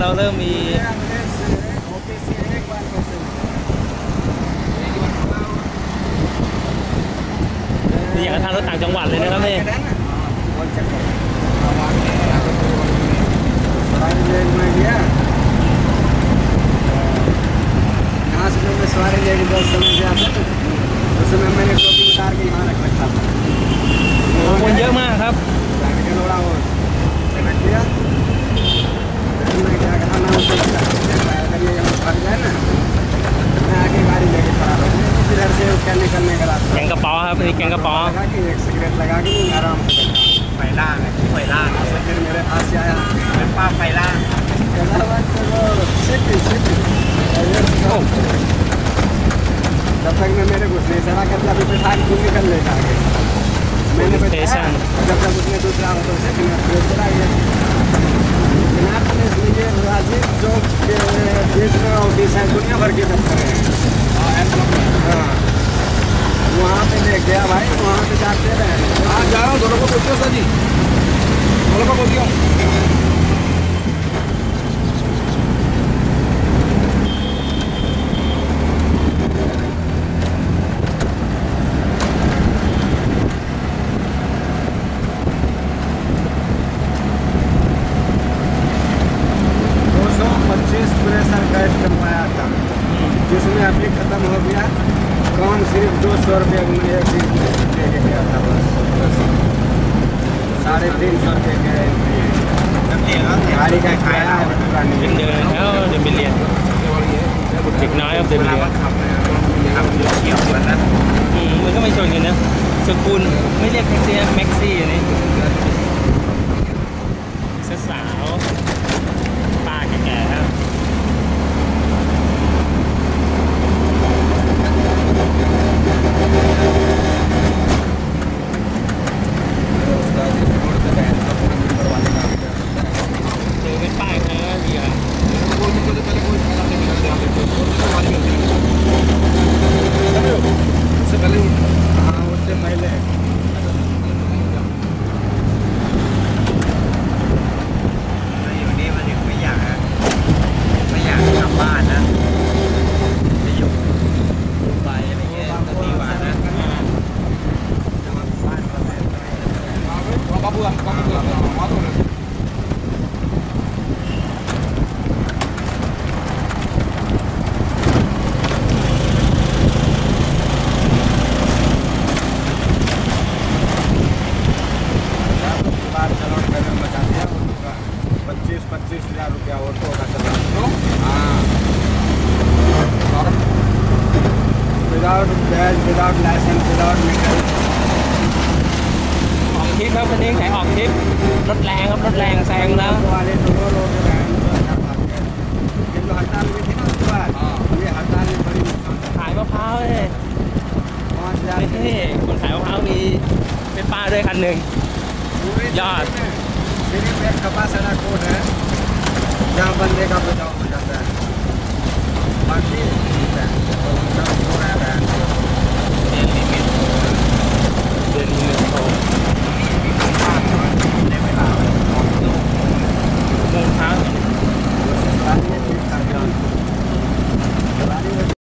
เราเริ่มมีนี่อย่างกับทางรถต่างจังหวัดเลยนะครับเนี่คนเยอะมากครับ का pawa है क्या का पावा। लगा कि एक सिगरेट लगा के आराम से फैला फैला तो मेरे पास आया। फैला जब तक मैं मेरे घुसने से ना करता अभी बैठा के दूर निकल लेता आगे। मैंने बताया जब तक उसने दूसरा होटल से मैं फिर चला गया। बिना राजीव के देश में ऑफ़िस है दुनिया भर के दफ्तर है। हाँ जा रहा हूँ दोनों को सर जी दोनों था जिसमें अभी खत्म हो गया। कौन सिर्फ़ दो सौ रुपये में एक चीज दे के गया था बस साढ़े तीन सौ रुपये के गाड़ी का किराया है पूरा เดิน नहीं เดินแล้วเดินไปเรียนเด็กน้อยครับเดินไปเรียน ทำเกี่ยวกันนะ อืมมันก็ไม่ชนกันนะสกุลไม่เรียกแท็กซี่แม็กซี่อันนี้ मैंने बता दिया पच्चीस पच्चीस हज़ार रुपया ऑटो का चलान हाँ। विदाउट ออกทริปครับวันนี้ขายออกทริปรถแรงครับรถแรงแซงแล้ว वाले दोनों लोग हैं ये जो हड़ताल में थे ना उसके बाद ये हड़ताल में बड़ी नुकसान ขายมะพร้าวเลย पाँच हजार นี่คนขายมะพร้าวมีเป็นป้าด้วยคันหนึ่ง पूरे यार। जिले में सिर्फ एक कपास वाला कोड है जहाँ बंदे का बचाव हो जाता है